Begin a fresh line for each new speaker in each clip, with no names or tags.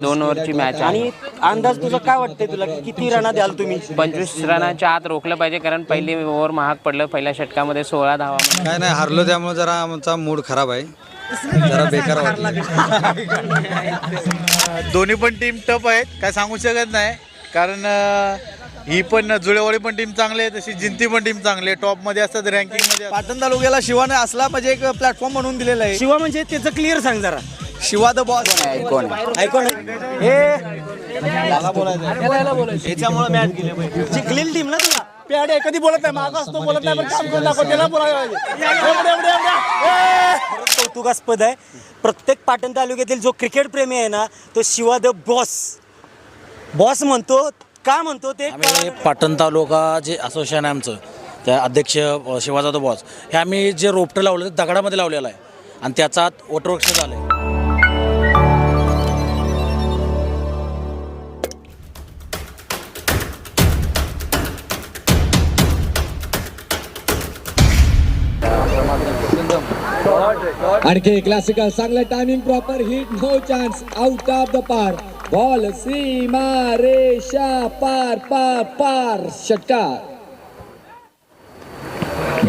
दोन ओव्हरची मॅच आहे.
आणि अंदाज तुझा काय वाटतंय तुला? किती रना द्याल तुम्ही?
पंचवीस रनाच्या आत रोखलं पाहिजे कारण पहिली ओव्हर महाग पडलं पहिल्या षटकामध्ये सोळा धावा
काय नाही हरलो त्यामुळे जरा आमचा मूड खराब आहे. जरा बेकार वाटला.
दोन्ही पण टीम टप आहेत काय सांगू शकत नाही. कारण ही पण जुळेवाडी पण टीम चांगली आहे तशी जिंती पण टीम चांगली आहे. टॉपमध्ये असतात रँकिंगमध्ये
पाटण तालुक्याला शिवाने असला म्हणजे एक प्लॅटफॉर्म म्हणून दिलेला आहे.
शिवा म्हणजे त्याचं क्लिअर सांग जरा.
Shiva the boss.
कोण
ऐकून हे. याच्यामुळे मॅच गेले जिंकलेली टीम ना तुला?
प्याडे कधी बोलत नाही. माग असतो बोलत नाही पण काम करून दाखव. त्याला बोलायला
कौतुकास्पद आहे. प्रत्येक पाटण तालुक्यातील जो क्रिकेट प्रेमी आहे ना तो शिवा द बॉस. बॉस म्हणतो का म्हणतो ते
आम्ही पाटण तालुका जे असोसिएशन आहे आमचं त्या अध्यक्ष अ, शिवाजादव बॉस हे आम्ही जे रोपटं लावलं ते दगडामध्ये लावलेलं आहे. आणि त्याचा वटवृक्ष झालं आहे
आणखी क्लासिकल चांगलं timing proper hit no chance out of the पार बॉल सीमा रेषा पार पार पार षटकार.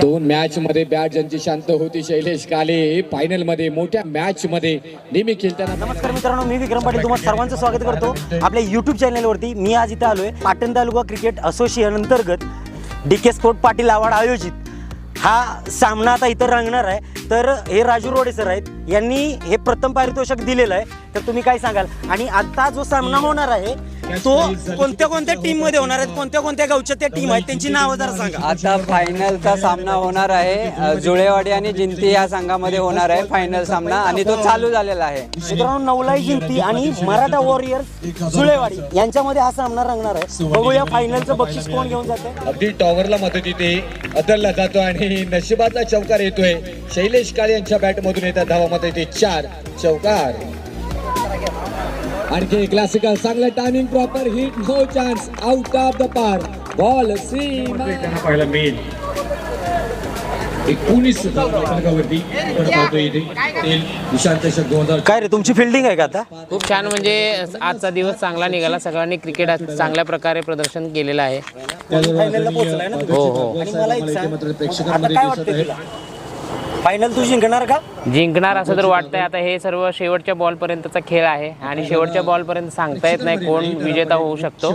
दोन मॅच मध्ये बॅट ज्यांची शांत होती शैलेश काले. फायनलमध्ये मोठ्या मॅच मध्ये नेहमी खेळताना
नमस्कार मित्रांनो मी विक्रम पाटील. तुम्हाला सर्वांचं स्वागत करतो आपल्या यूट्यूब चॅनलवरती मी आज इथे आलोय पाटण तालुका क्रिकेट असोसिएशन अंतर्गत. D K sport Patil award आयोजित. हा सामना आता इथं रंगणार आहे. तर हे राजू रोडे सर आहेत. यांनी हे प्रथम पारितोषिक दिलेलं आहे. तर तुम्ही काय सांगाल? आणि आता जो सामना होणार आहे तो कोणत्या कोणत्या टीममध्ये होणार आहेत? कोणत्या कोणत्या गावच्या त्या टीम आहेत? त्यांची नावं जरा सांगा.
आता फायनलचा सामना होणार आहे. जुळेवाडी आणि जिंती या संघामध्ये होणार आहे फायनल सामना आणि तो चालू झालेला आहे.
मित्रांनो नवलाई जिंती आणि मराठा वॉरियर्स सुळेवाडी यांच्यामध्ये हा सामना रंगणार आहे. बघूया फायनलचं बक्षीस कोण घेऊन जातं.
अगदी टॉवरला मदत येते अदलला जातो आणि नशिबाचा चौकार येतोय. शैलेश काळे यांच्या बॅट मधून येतात धावामध्ये येते चार. चौकार. आणखी क्लासिकल चांगलं timing proper hit no chance out of the पार बॉल सीमा पाहायला मिळेल. एकोणीस क्रमांकावरती दोन हजार
काय रे तुमची फिल्डिंग आहे का आता?
खूप छान म्हणजे आजचा दिवस चांगला निघाला. सगळ्यांनी क्रिकेट आज चांगल्या प्रकारे प्रदर्शन केलेलं आहे.
फायनलला पोहोचलाय ना
हो हो.
आणि मला एक सांग आता काय वाटतंय तुला? फायनल तू जिंकणार का?
जिंकणार असं तर वाटतंय. आता हे सर्व शेवटच्या बॉल पर्यंतचा खेळ आहे आणि शेवटच्या बॉल पर्यंत सांगता येत नाही कोण विजेता होऊ शकतो.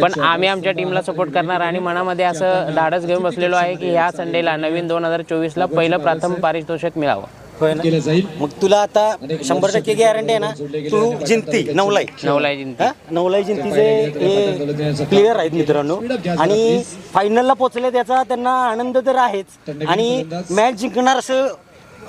पण आम्ही आमच्या टीमला सपोर्ट करणार आणि मनामध्ये असं धाडस घेऊन बसलेलो आहे की ह्या संडेला नवीन दोन हजार चोवीसला पहिलं प्रथम पारितोषिक मिळावं.
होय ना.
केलं जाईल.
मग तुला आता शंभर टक्के गॅरंटी आहे ना तू जिंकती नवलाई.
नवलाई जिंकते.
हा? नवलाई जिंतीचे प्लेयर आहेत मित्रांनो. आणि फायनलला पोहोचले त्याचा त्यांना आनंद तर आहेच. आणि मॅच जिंकणार असं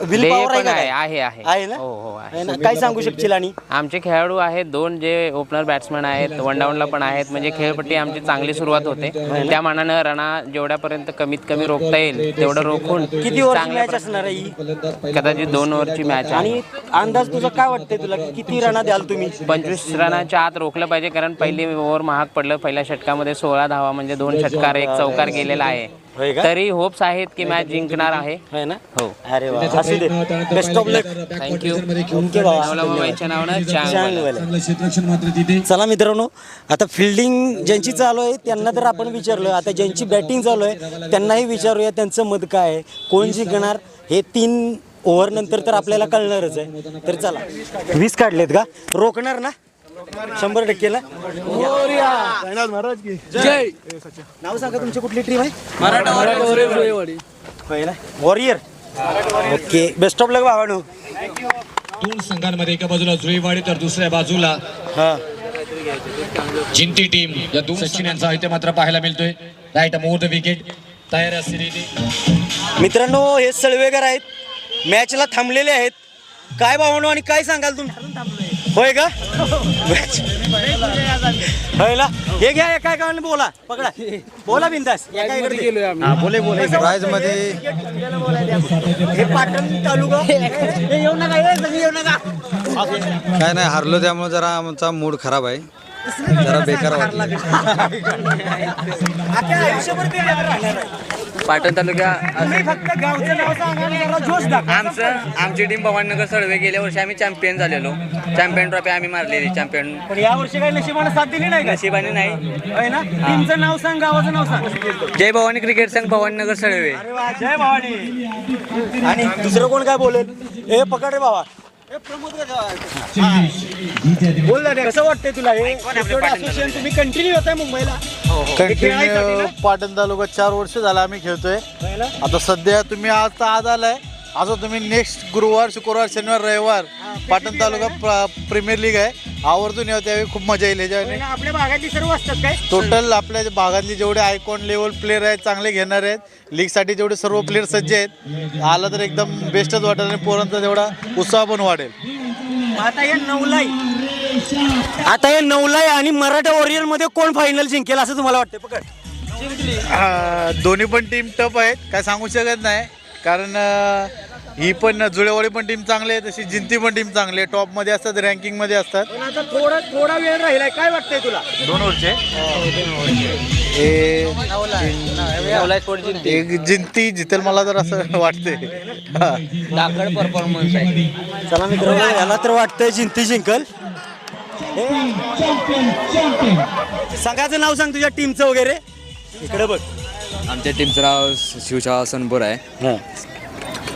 विल
ध्येय
पॉवर आहे का
आहे
काय?
आहे आहे.
आहे ना?
हो हो आहे.
आहे ना काय सांगू शकशील आणि?
आमचे खेळाडू आहेत दोन जे ओपनर बॅट्समन आहेत वन डाऊनला पण आहेत म्हणजे खेळपट्टी आमची चांगली सुरुवात होते. त्या मानानं रणा जेवढ्यापर्यंत कमीत कमी रोखता येईल तेवढं रोखून
किती ओव्हरची
चांगल्या
मॅच असणार आहे ही?
कदाचित दोन ओव्हरची मॅच आहे.
आणि अंदाज तुझा काय वाटतंय तुला? किती रना द्याल तुम्ही?
पंचवीस रनाच्या आत रोखलं पाहिजे कारण पहिली ओव्हर महाग पडलं पहिल्या षटकामध्ये सोळा धावा म्हणजे दोन षटकार एक चौकार गेलेला
होय का?
तरी होप्स आहेत की मॅच जिंकणार आहे.
है ना?
हो.
अरे वा. असू दे. Best of luck
thank you
okay बाबा
बाबाईच्या नावानं चांगलं
चांगलं
चांगलं क्षेत्ररक्षण मात्र तिथे.
चला मित्रांनो आता फिल्डिंग ज्यांची चालू आहे त्यांना तर आपण विचारलं आता ज्यांची बॅटिंग चालू आहे त्यांनाही विचारूया त्यांचं मत काय आहे. कोण जिंकणार? हे तीन ओव्हर नंतर तर आपल्याला कळणारच आहे. तर चला. वीस काढलेत का? रोखणार ना? शंभर टक्केला? जय. नाव सांगा तुमची कुठली टीम आहे? Maratha warrior. Okay. Best of luck भावानो.
दोन संघांमध्ये एका बाजूला जुईवाडी तर दुसऱ्या बाजूला
हा.
जिंती टीम या दोन सचिन यांचा इथे मात्र पाहायला मिळतोय. राईट मोर द विकेट तयार असलेली
मित्रांनो हे सळवेगर आहेत. मॅचला थांबलेले आहेत. काय भावनो आणि काय सांगाल तुम्ही होय का? होय ना हे घ्या एका एकाने बोला. पकडा. बोला बिंदास. बोले बोले.
प्राईजमध्ये
हे पाटण तालुका? हे येऊ नका हे येऊ नका.
काय नाही हरलो त्यामुळे जरा आमचा मूड खराब आहे. जरा बेकार
पाटण तालुक्या
तुम्ही फक्त गावचं नाव सांगा आणि जरा जोश दाखवा.
आमचं आमची टीम भवानीनगर सडवे गेल्या वर्षी आम्ही चॅम्पियन झालेलो. चॅम्पियन ट्रॉफी आम्ही मारलेली चॅम्पियन
पण या वर्षी काही नशिबाने साथ दिली नाही
नशिबाने नाही.
होय ना? टीमचं नाव सांग गावाचं नाव सांग.
जय भवानी क्रिकेट संघ भवानीनगर सडवे
अरे वा जय भवानी. आणि दुसरं कोण काय बोलेल? ए पकड रे बाबा. कसं वाटतंय तुला हे? असोसिएशन तुम्ही कंटिन्यू होत आहे मुंबईला खेळायसाठी
कंटिन्यू
ना?
पाटण तालुका चार वर्ष झाला आम्ही खेळतोय? आता सध्या तुम्ही आज आज आलाय. असं तुम्ही नेक्स्ट गुरुवार शुक्रवार शनिवार रविवार पाटण तालुका प्र- प्रीमियर लीग आहे. आवर्जून यावं त्यावेळी खूप मजा येईल याच्याने?
आपल्या भागातली सर्व असतात काय?
टोटल आपल्या जे भागातले जेवढे आयकॉन लेवल प्लेअर आहेत चांगले घेणार आहेत. लीगसाठी जेवढे सर्व प्लेअर सज्ज आहेत आला तर एकदम बेस्टच वाटेल आणि पोरांचा तेवढा उत्साह पण वाढेल.
आता हे नवलाई. आता हे नवलाई आणि मराठा वॉरियरमध्ये कोण फायनल जिंकेल असं तुम्हाला वाटतं पकड.
हा, दोन्ही पण टीम टप आहेत काय सांगू शकत नाही. कारण अं, ही पण जुळेवाडी पण टीम चांगली आहे तशी जिंती पण टीम चांगली आहे. टॉपमध्ये असतात रँकिंगमध्ये असतात.
पण आता थोडा थोडा वेळ राहिलाय. काय वाटतंय तुला?
दोन वर्षे एक जिंती जितेल मला तर असं वाटते हा.
परफॉर्मन्स आहे.
चला मित्रांनो याला तर वाटतंय जिंती जिंकल. हे. संघाचं नाव सांग तुझ्या टीमचं वगैरे. इकडे बघ.
आमच्या टीमचं नाव शिवशाह सनपूर आहे.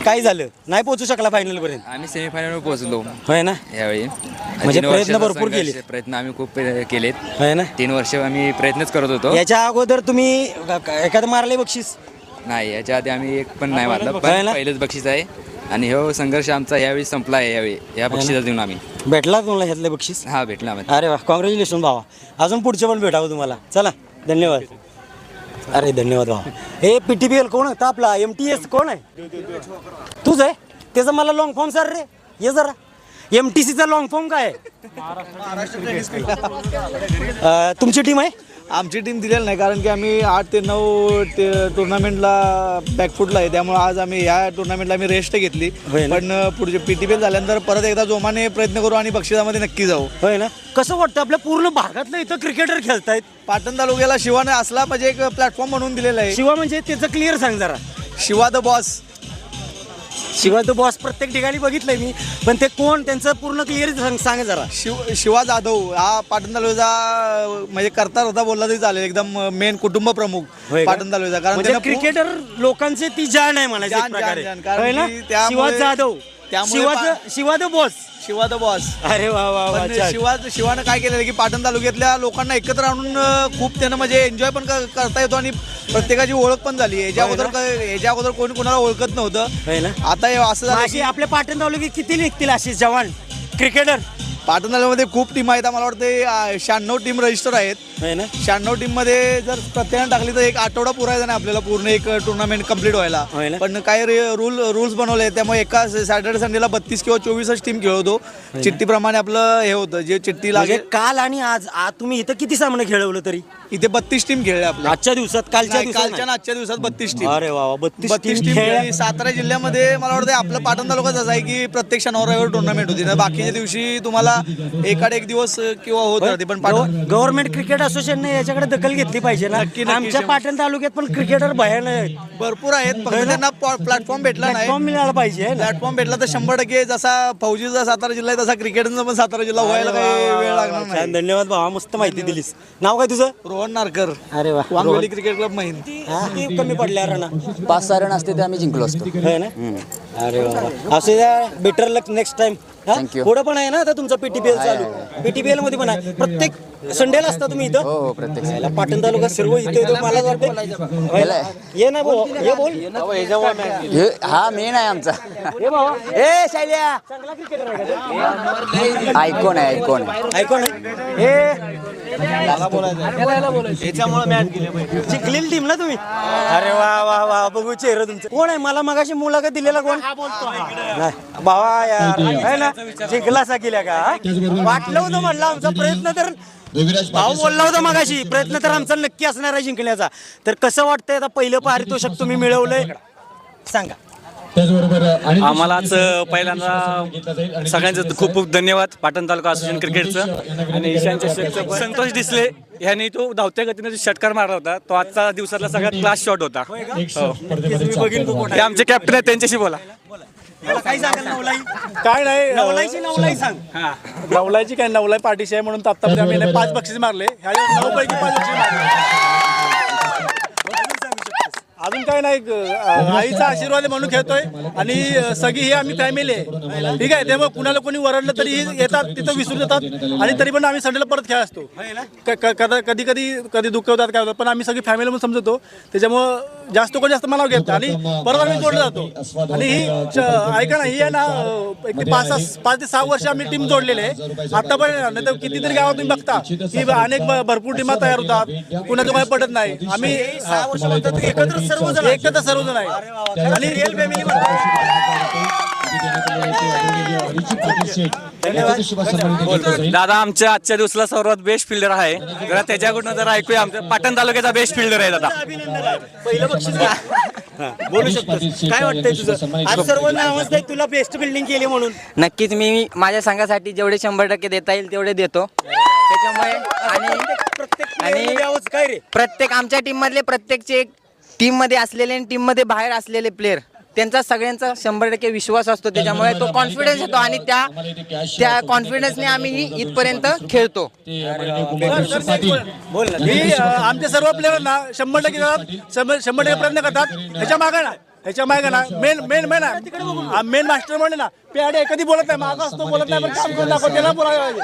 काय झालं? नाही पोहोचू शकला फायनल पर्यंत?
आम्ही सेमीफायनलवर पोहोचलो.
होय ना?
यावेळी.
म्हणजे
तीन
प्रयत्न भरपूर
संघर्ष,
केले.
प्रयत्न आम्ही खूप केलेत.
होय ना?
तीन वर्ष आम्ही प्रयत्नच करत होतो.
याच्या अगोदर तुम्ही एखादं मारले बक्षीस?
नाही याच्या आधी आम्ही एक पण नाही मारलं.
होय
पण
ना?
पहिलेच बक्षीस आहे. आणि हो संघर्ष आमचा यावेळी संपला आहे. यावेळी या बक्षिसात देऊन आम्ही.
भेटला तुम्हाला ह्यातले बक्षीस?
हा भेटला आम्हाला.
अरे वा कॉंग्रॅच्युलेशन भावा. अजून पुढचे पण भेटावं तुम्हाला. चला धन्यवाद. अरे धन्यवाद भावा. हे पी टी पी एल कोण होता आपला एम टी एस कोण आहे? तूच आहे? त्याचा मला लॉंग फॉर्म सर रे. ये जरा. एम टी सीचा लॉंग फॉर्म काय आहे? अं, तुमची टीम आहे?
आमची टीम दिलेली नाही कारण की आम्ही आठ ते नऊ ते टुर्नामेंटला बॅकफुटला आहे. त्यामुळे आज आम्ही या टुर्नामेंटला आम्ही रेस्ट घेतली.
होय ना?
पण पुढचे पी टी झाल्यानंतर परत एकदा जोमाने प्रयत्न करू आणि बक्षिसामध्ये नक्की जाऊ.
होय ना? कसं वाटतं? आपल्या पूर्ण भागातलं इथं क्रिकेटर खेळतायत.
पाटण तालुक्याला शिवाने असला म्हणजे एक प्लॅटफॉर्म म्हणून दिलेला आहे.
शिवा म्हणजे त्याचं क्लिअर सांग जरा.
शिवा द बॉस
शिवा तो बॉस प्रत्येक ठिकाणी बघितलंय मी पण ते कोण त्यांचं पूर्ण क्लिअर सांग सांग जरा
शिव शिवा जाधव हा पाटण तालुक्याचा म्हणजे करता होता बोलला तरी चालेल एकदम मेन कुटुंब प्रमुख
होय का?
पाटण तालुक्याचा कारण
म्हणजे
त्यानं पू-
क्रिकेटर लोकांचे ती जाण आहे म्हणायची एक
जाण, जाण,
प्रकारे.
जाण. कारण
होय ना
की त्यामुळे-
शिवा जाधव
त्यामुळे
शिवाचं Shiva the boss
Shiva the boss
अरे वा वा वा
पण
छान.
शिवा शिवानं काय केलेलं आहे की पाटण तालुक्यातल्या लोकांना एकत्र आणून अं, खूप त्यानं म्हणजे एन्जॉय पण क- करता येतो आणि प्रत्येकाची ओळख पण झाली. याच्या अगोदर? क- याच्या अगोदर कोणी कोणाला ओळखत नव्हतं.
होय ना?
आता हे असं झालं
अशी
की
आपल्या पाटण तालुक्यात किती निघतील असे जवान? क्रिकेटर
पाटण तालुक्यामध्ये खूप टीम आहेत. मला वाटतं शहाण्णव टीम रजिस्टर आहेत.
ना?
शहाण्णव टीममध्ये जर प्रत्येकाने टाकली तर एक आठवडा पुरायचा नाही आपल्याला पूर्ण एक टुर्नामेंट कंप्लीट व्हायला.
होय ना?
पण काही रूल रूल्स बनवले आहेत, त्यामुळे एका सॅटर्डे संडेला बत्तीस किंवा चोवीसच टीम खेळवतो. चिठ्ठीप्रमाणे आपलं हे होतं जे चिठ्ठी
म्हणजे
लागेल
काल आणि आज तुम्ही इथं किती सामने खेळवलं तरी?
इथे बत्तीस टीम खेळल्या आपल्या
आजच्या दिवसात कालच्या
नाही,
दिवसात
कालच्या आणि आजच्या दिवसात बत्तीस टीम
अरे वा वा बत्तीस
बत्तीस
टीम
टीम
खेळल्या.
खेळली. सातारा जिल्ह्यामध्ये मला वाटतं आपलं पाटण तालुकाच असं आहे की प्रत्येक शनिवार टुर्नामेंट होती. ना बाकीच्या दिवशी तुम्हाला एकाड एक दिवस किंवा होत राहते पण पाटण
गव्हर्नमेंट क्रिकेट असोसिएशनने याच्याकडे दखल घेतली पाहिजे ना.
नक्की, नक्की.
आमच्या पाटण तालुक्यात पण क्रिकेटर भयानक आहेत.
भरपूर आहेत फक्त त्यांना प्लॅटफॉर्म भेटला नाही.
प्लॅटफॉर्म मिळाला पाहिजे है ना?
प्लॅटफॉर्म भेटला तर शंभर टक्के जसा फौजीचा सातारा जिल्हा आहे तसा क्रिकेटचा पण सातारा जिल्हा व्हायला काही वेळ लागणार
छान.
नाही.
धन्यवाद भावा मस्त माहिती दिलीस. नाव काय तुझं?
रोहन नारकर.
अरे वा.
वांगवेली क्रिकेट क्लब महिन.
हा, किती कमी पडल्या ना
पाच सहा रन असते ते आम्ही जिंकलो असतो.
है ना? अरे वा असू द्या better luck next time
Thank you.
पुढे पण आहे ना आता तुमचं पीटीपीएल चालू. पीटीपीएलमध्ये पण आहे. प्रत्येक संडेला असता तुम्ही इथं?
हो प्रत्येक
याला पाटण तालुका सर्व इथे येतो मला वाटतं ये ना बोल. ये बोल
हा मेन आहे आमचा.
ये बाबा
ए शैल्या.
चांगला क्रिकेटर आहे. का ते?
आयकॉन आहे आयकॉन
ऐकून हे जिंकलेली टीम ना तुम्ही? अरे वा वा वा बघू चेहरा तुमचं. कोण आहे? मला मगाशी मुलाखत दिलेला कोण? नाही. भावा यार. आहे ना? जिंकला असा केल्या का वाटलं होतं म्हणलं आमचा प्रयत्न तर भाऊ बोलला होता मगाशी प्रयत्न तर आमचा नक्की असणार आहे जिंकण्याचा. तर कसं वाटतंय आता पहिलं पारितोषिक तुम्ही मिळवलंय? सांगा.
आम्हाला आज पहिल्यांदा सगळ्यांचं खूप खूप धन्यवाद पाटण तालुका असोसिएशन क्रिकेटचं. आणि. संतोष दिसले
ह्याने तो धावत्या गतीने जो षटकार मारला होता तो आजचा दिवसातला सगळ्यात क्लास शॉट होता. हे. आमचे कॅप्टन आहेत त्यांच्याशी बोला.
काय सांगाल नवलाई?
काय नाही
नवलाईची नवलाई सांग.
नवलायची काय नवलाय पाठीशी आहे म्हणून आतापर्यंत आम्ही याला पाच बक्षीस मारले. ह्या नऊ पैकी पाच बक्षीस मारले. अजून काय नाही अं, आईचा आशीर्वाद आहे म्हणून खेळतोय. आणि अं, सगळी ही आम्ही फॅमिली आहे. ठीक आहे त्यामुळे कुणाला कोणी वरडलं तरी येतात तिथं विसरून येतात आणि तरी पण आम्ही संडेला परत खेळ असतो. क- क- कदा- कधी कधी कधी दुःख होतात काय होतात पण आम्ही सगळी फॅमिली म्हणून समजतो. त्याच्यामुळं जास्त कोण जास्त मनाव घेत आणि परत आम्ही जोडलं जातो. आणि ही ऐका ना ही आहे ना एक ते पाच सहा पाच ते सहा वर्ष आम्ही टीम जोडलेली आहे. आतापर्यंत नाही तर कितीतरी गावात तुम्ही बघता की अनेक भरपूर टीमा तयार होतात. कुणाचं काय पडत नाही. आम्ही
सहा वर्ष म्हणतात एकत्र सर्वजण
एकत्र सर्वजण आहे. आणि
रिअल फॅमिली
दादा आमच्या आजच्या दिवसाला सर्वात बेस्ट फिल्डर आहे. जरा त्याच्याकडून जरा ऐकूया. आमच्या पाटण तालुक्याचा बेस्ट फिल्डर आहे दादा.
पहिलं बक्षीस बोलू शकतोस. काय वाटतंय तुझं? आज सर्व नावच नाही तुला बेस्ट बिल्डिंग केली म्हणून.
नक्कीच मी माझ्या संघासाठी जेवढे शंभर टक्के देता येईल तेवढे देतो. त्याच्यामुळे आणि
प्रत्येक काय रे?
प्रत्येक आमच्या टीम मधले प्रत्येकचे टीममध्ये असलेले आणि टीममध्ये बाहेर असलेले प्लेअर त्यांचा सगळ्यांचा शंभर टक्के विश्वास असतो त्याच्यामुळे तो कॉन्फिडन्स येतो आणि त्या त्या कॉन्फिडन्सने आम्ही इथपर्यंत खेळतो.
ना
मी आमचे सर्व प्लेयरांना शंभर टक्के शंभर टक्के प्रयत्न करतात. ह्याच्या मागे ना ह्याच्या मागे ना main main main main master म्हणले ना पेडे कधी बोलत नाही मागं असतो बोलत नाही पण काम करून दाखव त्याला बोलायला पाहिजे.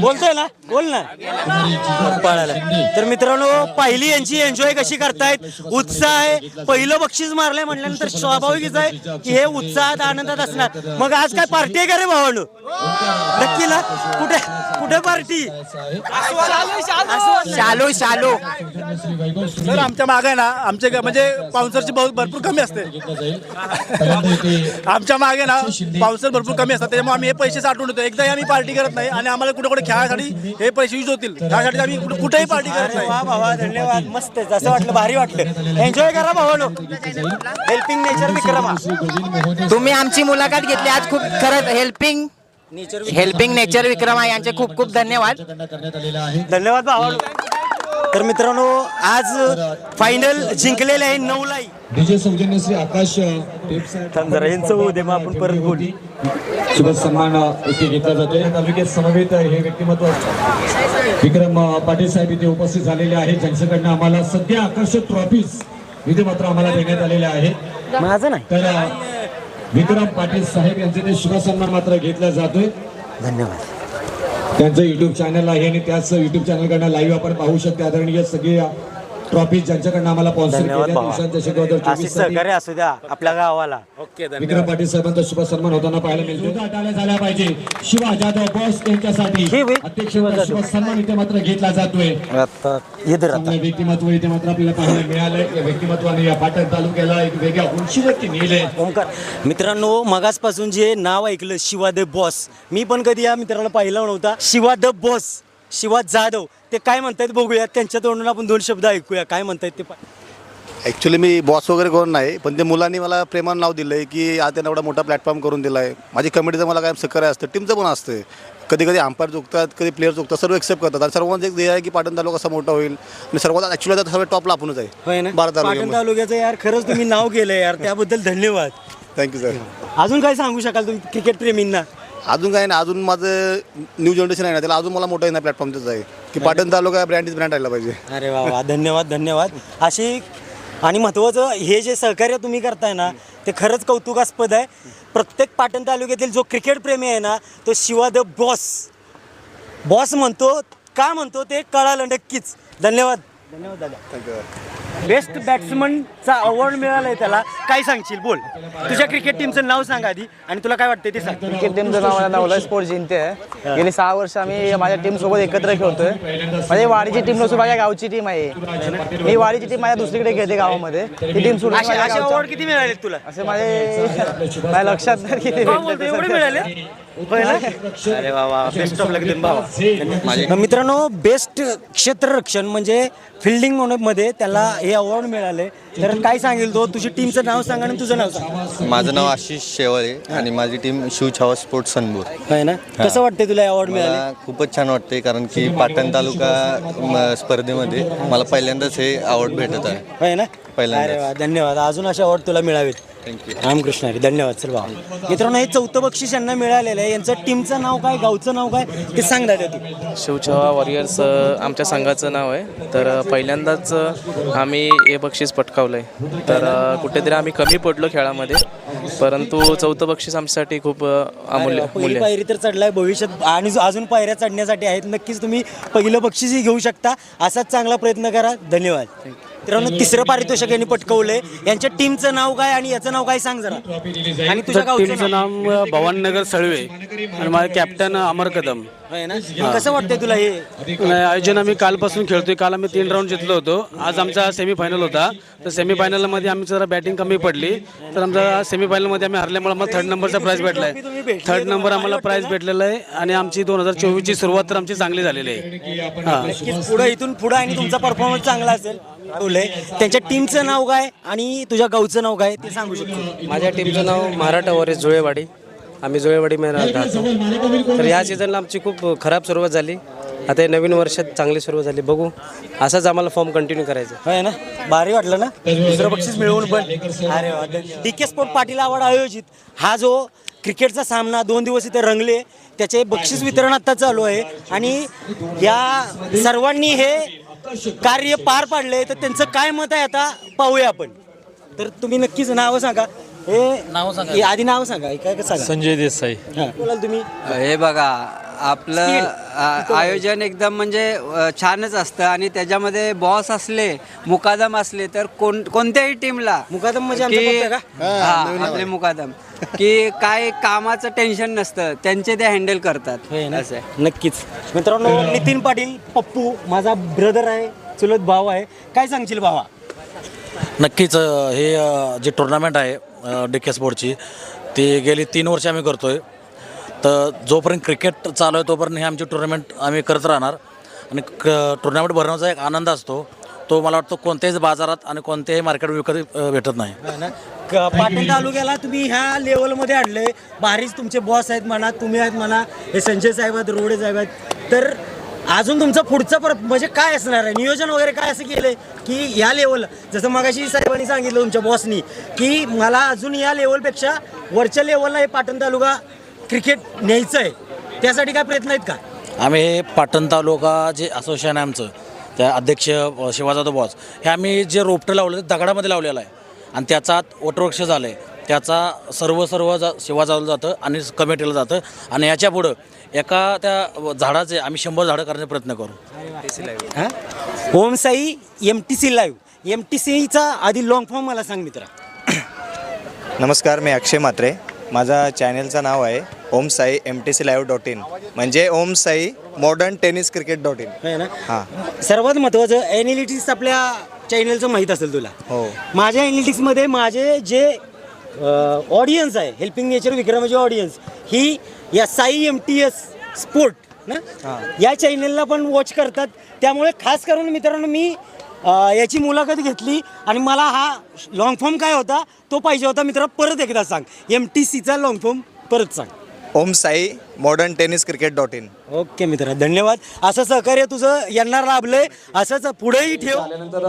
बोलतोय ना? बोल ना. पळाला तर मित्रांनो पहिली यांची एन्जॉय कशी करतायत? उत्साह आहे. पहिलं बक्षीस मारलंय म्हटल्यानंतर स्वाभाविकच आहे की हे उत्साहात आनंदात असणार. मग आज काय पार्टी आहे का रे भावानू? नक्की ना कुठे? कुठे पार्टी?
Shallow shallow.
सर आमच्या मागे आहे ना आमचे म्हणजे पाऊन्सरची बहुत भरपूर कमी असते. आमच्या मागे ना पाऊन्सर भरपूर कमी असतात. त्याच्यामुळे आम्ही हे पैसे साठवून येतो एकदाही आम्ही पार्टी करत नाही आणि आम्हाला कुठे कुठे खेळासाठी हे पैसे यूज होतील. त्यासाठी आम्ही कुठे- कुठेही पार्टी करत नाही.
वा भावा धन्यवाद. मस्त. जसं वाटलं भारी वाटलं. एन्जॉय करा भावानो हेल्पिंग नेचर विक्रमा
तुम्ही आमची मुलाखत घेतली. आज खूप खरंच हेल्पिंग हेल्पिंग नेचर विक्रमा यांचे खूप खूप धन्यवाद.
धन्यवाद भावानो तर मित्रांनो आज फायनल जिंकलेले आहे नऊलाई.
डीजे सौजन्य श्री आकाश
जरा यांचं दे मग आपण परत बोलू.
शुभ सन्मान इथे घेतला जातोय. तालुक्यात समवेत हे व्यक्तिमत्व असतात विक्रम पाटील साहेब इथे उपस्थित झालेले आहेत. ज्यांच्याकडनं आम्हाला सध्या आकर्षक ट्रॉफीज इथे मात्र आम्हाला देण्यात आलेल्या आहेत
माझं नाही.
तर विक्रम पाटील साहेब यांचे ते शुभ सन्मान मात्र घेतला जातोय.
धन्यवाद.
त्यांचं युट्यूब चॅनल आहे आणि त्याच युट्यूब चॅनलकडनं लाईव्ह आपण पाहू शकतो. आदरणीय सगळे ट्रॉफी ज्यांच्याकडनं आम्हाला स्पॉन्सर
असू द्या आपल्या गावाला.
विक्रम पाटील साहेबांचा शुभ सन्मान होताना पाहायला मिळतो. झाल्या पाहिजे. शिवा जाधव बॉस यांच्यासाठी
वे.
अध्यक्ष शुभ सन्मान इथे मात्र घेतला जातोय. व्यक्तिमत्व इथे मात्र आपल्याला पाहायला मिळालंय. या व्यक्तिमत्वाने या पाटण तालुक्याला एक वेगळ्या उंचीवरती नेलंय.
ओंकार. मित्रांनो मगासपासून जे नाव ऐकलं शिवा द बॉस मी पण कधी या मित्राला पाहिला नव्हता. Shiva the boss Shiva Jadhav. ते काय म्हणतायत बघूया. त्यांच्या तोंडून आपण दोन शब्द ऐकूया. काय म्हणतायत ते पा-
ॲक्च्युली मी बॉस वगैरे कोण नाही पण ते मुलांनी मला प्रेमानं नाव दिलं आहे की त्यांना एवढा मोठा प्लॅटफॉर्म करून दिला आहे माझी कमिटीचं मला काय सहकार्य असतं टीमचं पण असतं. कधी कधी अंपायर चुकतात कधी प्लेयर चुकतात सर्व एक्सेप्ट करतात. आणि सर्वांचं एक ध्येय आहे की पाटण तालुका कसा मोठा होईल. आणि सर्वात ॲक्च्युली आता सर्व टॉपला आपणच
होय
आहे भारत
पाटण
तालुक्यामध्ये
तालुक्याचं यार खरंच तुम्ही नाव केलं यार. त्याबद्दल धन्यवाद.
थँक्यू सर
अजून काय सांगू शकाल तुम्ही क्रिकेट प्रेमींना?
अजून काय नाही अजून माझं न्यू जनरेशन आहे ना त्याला अजून मला मोठं येणार प्लॅटफॉर्म त्याचं आहे. की Patan taluka brand is brand राहिला पाहिजे.
अरे वा वा. धन्यवाद धन्यवाद. अशी आणि महत्त्वाचं हे जे सहकार्य तुम्ही करताय ना ते खरंच कौतुकास्पद आहे. प्रत्येक पाटण तालुक्यातील जो क्रिकेट प्रेमी आहे ना तो शिवा द बॉस बॉस म्हणतो का म्हणतो ते कळालं नक्कीच. धन्यवाद. धन्यवाद दादा. बेस्ट बॅट्समनचा अवॉर्ड मिळालाय त्याला. काय सांगशील? बोल. तुझ्या क्रिकेट टीमचं नाव सांग आधी आणि तुला काय वाटतंय ते सांग.
क्रिकेट टीमचं नाव मला नवला स्पोर्ट जिंकते आहे गेली सहा वर्ष आम्ही माझ्या टीम सोबत एकत्र खेळतोय. माझी वाडीची टीम नसून माझ्या गावची टीम आहे. मी वाडीची टीम माझ्या दुसरीकडे खेळते गावामध्ये. ती टीम सोडून माझ्या गावच्या-
किती मिळाले तुला?
असे माझे माझ्या लक्षात नाही किती
बोलतो? एवढे. मिळाले? होय ना? अरे वा वा बेस्ट ऑफ लक भावा मित्रांनो बेस्ट क्षेत्ररक्षण म्हणजे फिल्डिंगमध्ये त्याला हे अवॉर्ड मिळाले. तर काय सांगेल तो? तुझी टीमचं नाव सांग आणि तुझं नाव सांग.
माझं नाव आशिष शेवाळे आणि माझी टीम शिव छावा स्पोर्ट्स सनबूर
आहे ना? कसं वाटतंय तुला अवॉर्ड मिळाले?
मला खूपच छान वाटते कारण की पाटण तालुका म, स्पर्धेमध्ये मला पहिल्यांदाच हे आवड भेटत आहे.
आहे ना? अरे वा धन्यवाद. अजून असे अवॉर्ड तुला मिळावेत.
थँक्यू
रामकृष्ण हरी धन्यवाद चल भाऊ मित्रांनो हे चौथं बक्षीस यांना मिळालेलं आहे. यांचं टीमचं नाव काय गावचं नाव काय ते सांग दादा तू
शिवछावा वॉरियर्स अ, आमच्या संघाचं नाव आहे. तर अ, पहिल्यांदाच अ, आम्ही हे बक्षीस पटकावलं आहे तर अ, कुठेतरी आम्ही कमी पडलो खेळामध्ये. परंतु चौथं बक्षीस आमच्यासाठी खूप अ, अमूल्य
पहिली
मूल्य आहे.
पायरी तर चढलाय. भविष्यात आणि जो- अजून पायऱ्या चढण्यासाठी आहेत नक्कीच तुम्ही पहिलं बक्षीसही घेऊ शकता. असाच चांगला प्रयत्न करा. धन्यवाद. मित्रांनो तिसरं पारितोषिक यांनी पटकवलंय. यांच्या टीमचं नाव काय आणि याचं नाव काय सांग जरा. आणि तुझ्या गावचं नाव
नाम भवानीनगर सळवे आणि माझे कॅप्टन अमर कदम.
ना? कसं वाटतंय तुला हे?
आणि आयोजन आम्ही कालपासून खेळतोय. काल आम्ही तीन राऊंड जिंकलो होतो. आज आमचा सेमीफायनल होता. तर सेमीफायनलमध्ये आमची जरा बॅटिंग कमी पडली. तर आमचा सेमीफायनलमध्ये आम्ही हरल्यामुळे आम्हाला थर्ड नंबरचा प्राईज भेटला. आहे थर्ड नंबर आम्हाला प्राईज भेटलेला आहे. आणि आमची दोन हजार चोवीसची सुरुवात तर आमची चांगली झालेली आहे. हां
नक्कीच पुढे इथून पुढे आणि तुमचा परफॉर्मन्स चांगला असेल. ठेवलंय त्यांच्या टीमचं नाव काय आणि तुझ्या गावचं नाव काय ते सांगू शकतो.
माझ्या टीमचं नाव मराठा वॉरियर्स जुळेवाडी. आम्ही जुळेवाडी राहतो तर ह्या सीझनला आमची खूप खराब सुरुवात झाली. आता या नवीन वर्षात चांगली सुरुवात झाली. बघू. असंच आम्हाला फॉर्म कंटिन्यू करायचं.
आहे ना? भारी वाटलं ना? दुसरं बक्षीस मिळवून पण. अरे D K sport Patil award आयोजित. हा जो क्रिकेटचा सामना दोन दिवस इथे रंगले त्याचे बक्षीस वितरण आता चालू आहे. आणि या सर्वांनी हे कार्य पार पाडले तर त्यांचं काय मत आहे आता? पाहूया आपण. तर तुम्ही नक्कीच नावं सांगा. हे नाव सांगा. आधी नाव सांगा काय काय सांगा.
संजय देसाई.
हां, बोलाल तुम्ही.
हे बघा आपलं आ- आयोजन एकदम म्हणजे अ, छानच असतं आणि त्याच्यामध्ये बॉस असले मुकादम असले तर कोण कोणत्याही टीमला
मुकादम म्हणजे आमचा
की? हा, आपले मुकादम. की काय कामाचं टेन्शन नसतं त्यांचे ते हँडल करतात.
होय ना?
असं आहे.
नक्कीच. मित्रांनो नितीन पाटील पप्पू माझा ब्रदर आहे चुलत भाऊ आहे. काय सांगशील भावा?
नक्कीच अ, हे अ, जे टुर्नामेंट आहे डी के स्पोर्टची ती गेली तीन वर्ष आम्ही करतो आहे तर जोपर्यंत क्रिकेट चालू आहे तोपर्यंत हे आमची टुर्नामेंट आम्ही करत राहणार. आणि क टुर्नामेंट भरण्याचा एक आनंद असतो. तो मला वाटतं कोणत्याही बाजारात आणि कोणत्याही मार्केट विकत भेटत नाही.
है पाटण तालुक्याला तुम्ही ह्या लेवलमध्ये आणले भारीच तुमचे बॉस आहेत म्हणा तुम्ही आहेत म्हणा हे संजय साहेब आहेत रोडे साहेब आहेत. तर अजून तुमचं पुढचं पर म्हणजे काय असणार आहे? नियोजन वगैरे काय असं केलंय की या लेवल जसं मगाशी साहेबांनी सांगितलं तुमच्या बॉसनी की मला अजून या लेवलपेक्षा वरच्या लेवलला हे पाटण तालुका क्रिकेट न्यायचं आहे त्यासाठी काय प्रयत्न आहेत का?
आम्ही पाटण तालुका जे असोसिएशन आहे आमचं त्या अध्यक्ष अ, शिवाजादव बॉस हे आम्ही जे रोपटं लावलं ते दगडामध्ये लावलेलं आहे. आणि त्याचा वटवृक्ष झालं आहे त्याचा सर्व सर्व जा सेवा जावलं जातं आणि कमिटीला जातं. आणि याच्या पुढं एका त्या झाडाचे आम्ही शंभर झाडं करण्याचा प्रयत्न करू.
हां? Om Sai M T C live M T सीचा आधी लॉंग फॉर्म मला सांग मित्रा.
नमस्कार मी अक्षय म्हात्रे. माझा चॅनेलचं नाव आहे Om Sai M T C live dot in म्हणजे Om Sai modern tennis cricket dot in
आहे ना?
हां.
सर्वात महत्त्वाचं ॲनालिटिक्स आपल्या चॅनलचं माहीत असेल तुला.
हो.
माझ्या ॲनालिटिक्समध्ये माझे जे ऑडियन्स आहे हेल्पिंग नेचर विक्रमाची ऑडियन्स ही या Sai M T S sport ना? या चॅनलला पण वॉच करतात. त्यामुळे खास करून मित्रांनो मी अ, याची मुलाखत घेतली आणि मला हा लॉंग फॉर्म काय होता तो पाहिजे होता. मित्र परत एकदा सांग. एम टी सीचा लॉंग फॉर्म परत सांग.
Om Sai modern tennis cricket dot in
okay मित्र धन्यवाद. असं सहकार्य तुझं यांना लाभलंय असंच पुढेही ठेव.
आल्यानंतर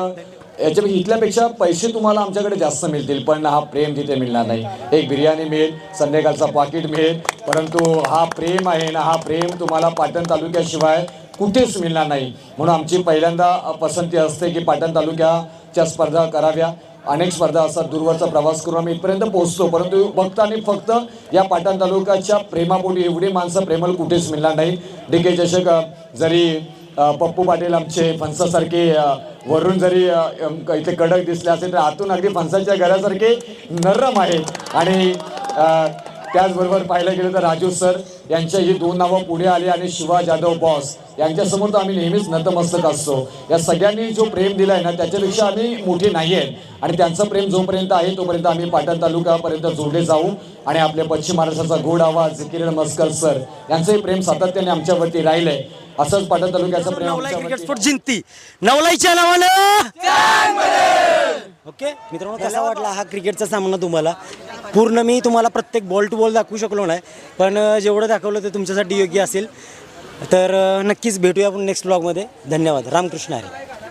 याच्या इथल्यापेक्षा पैसे तुम्हाला आमच्याकडे जास्त मिळतील पण हा प्रेम तिथे मिळणार नाही. एक बिर्याणी मिळेल संध्याकाळचा पाकिट मिळेल परंतु हा प्रेम आहे ना हा प्रेम तुम्हाला पाटण तालुक्याशिवाय कुठेच मिळणार नाही. म्हणून आमची पहिल्यांदा पसंती असते की पाटण तालुक्याच्या स्पर्धा कराव्या. अनेक स्पर्धा असतात. दूरवरचा प्रवास करून आम्ही इथपर्यंत पोहोचतो. परंतु फक्त आणि फक्त या पाटण तालुक्याच्या प्रेमापोटी एवढी माणसं प्रेमल कुठेच मिळणार नाही. डी के चषक जरी पप्पू पाटील आमचे फणसासारखे वरून जरी इथे कडक दिसले असेल तर आतून अगदी फणसाच्या घरासारखे नरम आहे. आणि त्याचबरोबर पाहायला गेलं तर राजू सर यांच्या ही दोन नावं पुढे आली आणि शिवा जाधव बॉस यांच्यासमोर तर आम्ही नेहमीच नतमस्तक असतो. या सगळ्यांनी जो प्रेम दिला आहे ना त्याच्यापेक्षा आम्ही मोठे नाही आहेत आणि त्यांचं प्रेम जोपर्यंत आहे तोपर्यंत आम्ही पाटण तालुक्यापर्यंत जोडले जाऊ. आणि आपल्या पश्चिम महाराष्ट्राचा गोड आवाज किरण मस्कर सर यांचंही प्रेम सातत्याने आमच्यावरती राहिलंय. असंच पाटण तालुक्याचं प्रेम
नवलाई
आमच्यावरती
क्रिकेट स्पोर्ट जिंकती. नवलाईच्या नावानं ओके मित्रांनो कसा वाटला? हा क्रिकेटचा सामना तुम्हाला? पूर्ण मी तुम्हाला प्रत्येक बॉल टू बॉल दाखवू शकलो नाही पण जेवढं दाखवलं ते तुमच्यासाठी योग्य असेल. तर नक्कीच भेटूया आपण नेक्स्ट ब्लॉगमध्ये धन्यवाद. रामकृष्ण हरे.